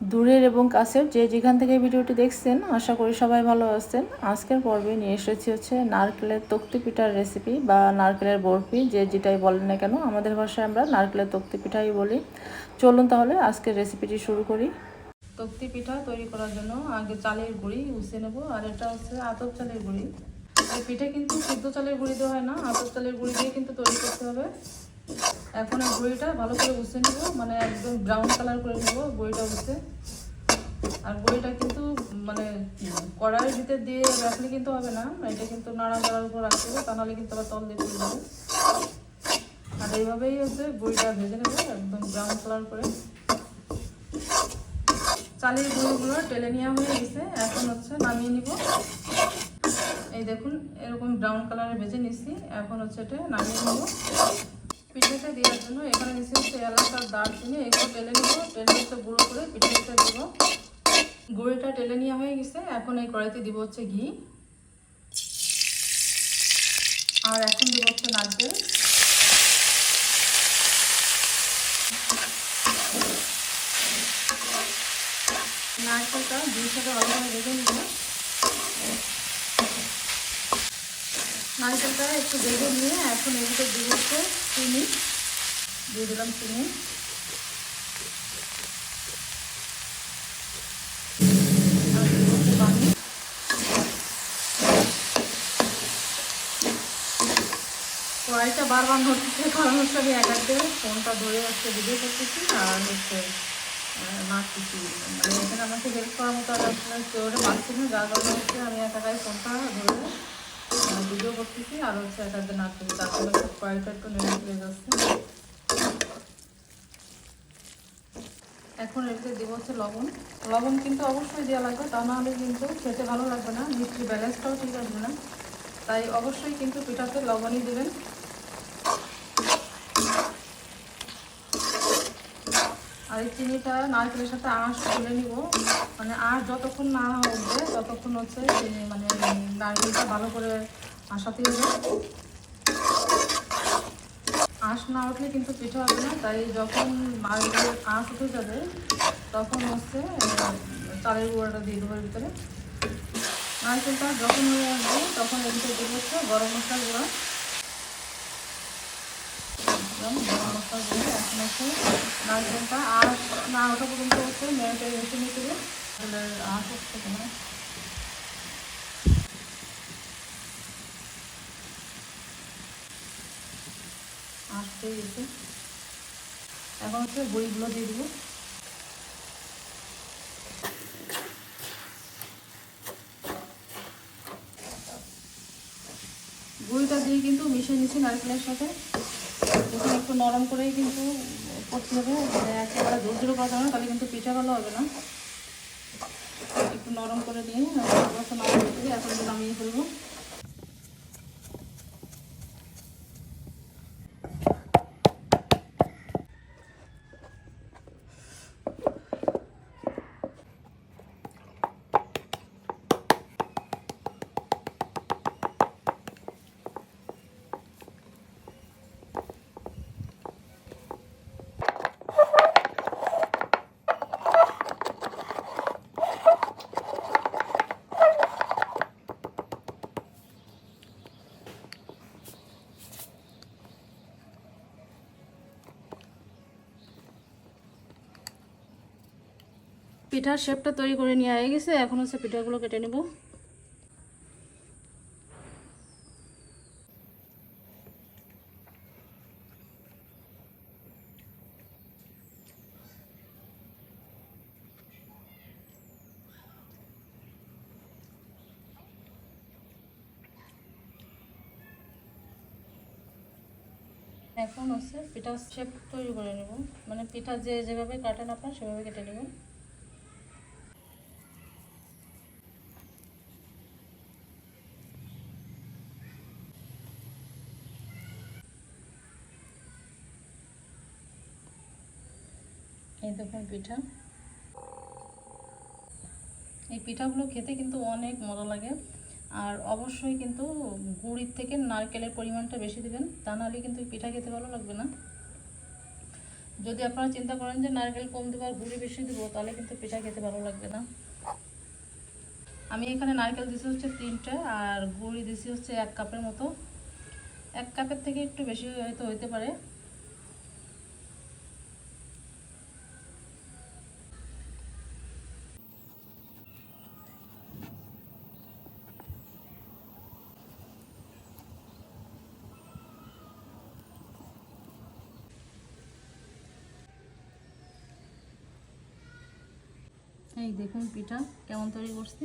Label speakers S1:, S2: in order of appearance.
S1: দূরের এবং কাছের যে যেখান থেকে ভিডিওটি দেখছেন, আশা করি সবাই ভালো আছেন। আজকের পর্বে নিয়ে এসেছি হচ্ছে নারকেলের তক্তি পিঠার রেসিপি বা নারকেলের বরফি, যে যেটাই বলেন না কেন, আমাদের ভাষায় আমরা নারকেলের তক্তি পিঠাই বলি। চলুন তাহলে আজকের রেসিপিটি শুরু করি। তক্তি পিঠা তৈরি করার জন্য আগে চালের গুঁড়ি উসে নেব, আর এটা হচ্ছে আতপ চালের গুঁড়ি। এই পিঠে কিন্তু সিদ্ধ চালের গুঁড়ি দেওয়া হয় না, আতপ চালের গুঁড়ি দিয়ে কিন্তু তৈরি করতে হবে। এখন এই গুঁড়িটা ভালো করে উসে নেব মানে একদম ব্রাউন কালার করে নেব গুঁড়িটা উসে আর গুঁড়িটা কিন্তু মানে কড়াইয়ের ভিতর দিয়ে রাখলে কিন্তু হবে না, এটা কিন্তু নাড়া নাড়ার উপর রাখতে হবে, তা নাহলে কিন্তু আবার তল দিয়ে পড়ে যাবে। আর এইভাবেই হচ্ছে গুঁড়িটা ভেজে নেব, একদম ব্রাউন কালার করে। চালের গুঁড়িগুলো টেলে নেওয়া হয়ে গেছে, এখন হচ্ছে নামিয়ে নিব। এই দেখুন, এরকম ব্রাউন কালারে ভেজে নিছি এখন হচ্ছে এটা নামিয়ে নেব। পিঠেতে দেওয়ার জন্য এখানে নিচে হচ্ছে এলাচ আর দারচিনি, এগুলো টেলে নেব, টেলে হচ্ছে গুঁড়ো করে পিঠেতে দেব। গুঁড়িটা টেলে নেওয়া হয়ে গেছে, এখন এই কড়াইতে দিব হচ্ছে ঘি। আর এখন দিব হচ্ছে নারকেল। নারকেলটা দুই সাথে ভালোভাবে ভেজে নিব। নারকেলটা একটু ভেজে নিয়ে এখন ভিতরে দিব চিনি দিয়ে দিলাম চিনি। কড়াইটা বারবার নড়তেছে, কারণ হচ্ছে আমি এক এক করে ফোনটা ধরে হচ্ছে ভিডিও করতেছি আর হচ্ছে মারতেছি। মানে এখানে আমাকে হেল্প করার মতো আর আসলে কেউ মারছি না, যার কারণে হচ্ছে আমি একাই ফোনটা ধরে ভিডিও করতেছি, আর হচ্ছে এটাতে নাচতেছি তারপরে কড়াইটা একটু নেড়ে ফেলে যাচ্ছে। এখন এটাতে দিব হচ্ছে লবণ। লবণ কিন্তু অবশ্যই দেওয়া লাগবে, তা নাহলে কিন্তু খেতে ভালো লাগবে না মিষ্টি ব্যালেন্সটাও ঠিক আসবে না। তাই অবশ্যই কিন্তু পিঠাতে লবণই দেবেন। আর এই চিনিটা নারকেলের সাথে আঁশ তুলে নিব। মানে আঁশ যতক্ষণ না উঠবে, ততক্ষণ হচ্ছে মানে নারকেলটা ভালো করে আশাতে হবে আঁশ না উঠলে কিন্তু পিঠা হবে না, তাই যখন নারকেলের আঁশ উঠে যাবে, তখন হচ্ছে চালের গুঁড়োটা দিয়ে দেবো ভিতরে। নারকেলটা যখন হয়ে আসবে, তখন এর ভিতরে হচ্ছে গরম মশলার গুঁড়া। গরম মশলার গুঁড়ো এখন হচ্ছে নারকেলটা আঁশ না ওঠা পর্যন্ত হচ্ছে মেয়েটা রেখে নিতে হবে। আঁশ উঠছে আসতে গেছে। এখন হচ্ছে বইগুলো দিয়ে দেবো। গুঁড়িটা দিয়ে কিন্তু মিশিয়ে নিচ্ছি নারকেলের সাথে। এখানে একটু নরম করেই কিন্তু করতে হবে। মানে একেবারে জোর জোর করা যাবে না, তাহলে কিন্তু পিঠা ভালো হবে না। একটু নরম করে দিয়ে অবশ্য নরম করে দিয়ে এখন নামিয়ে ফেলব। পিঠার শেপটা তৈরি করে নিয়ে হয়ে গেছে, এখন হচ্ছে পিঠাগুলো কেটে নেব। এখন হচ্ছে পিঠা শেপ তৈরি করে নেব। মানে পিঠা যে যেভাবে কাটেন আপনার সেভাবে কেটে নেবেন। এই দেখুন পিঠা। এই পিঠাগুলো খেতে কিন্তু অনেক মজা লাগে। আর অবশ্যই কিন্তু গুড়ির থেকে নারকেলের পরিমাণটা বেশি দিবেন, তা নাহলে কিন্তু পিঠা খেতে ভালো লাগবে না। যদি আপনারা চিন্তা করেন যে নারকেল কম দেবো আর গুড়ি বেশি দেবো, তাহলে কিন্তু পিঠা খেতে ভালো লাগবে না। আমি এখানে নারকেল দিছি হচ্ছে তিনটে, আর গুড়ি দিছি হচ্ছে এক কাপের মতো। এক কাপের থেকে একটু বেশি হয়তো হইতে পারে। এই দেখুন পিঠা কেমন তৈরি করছি।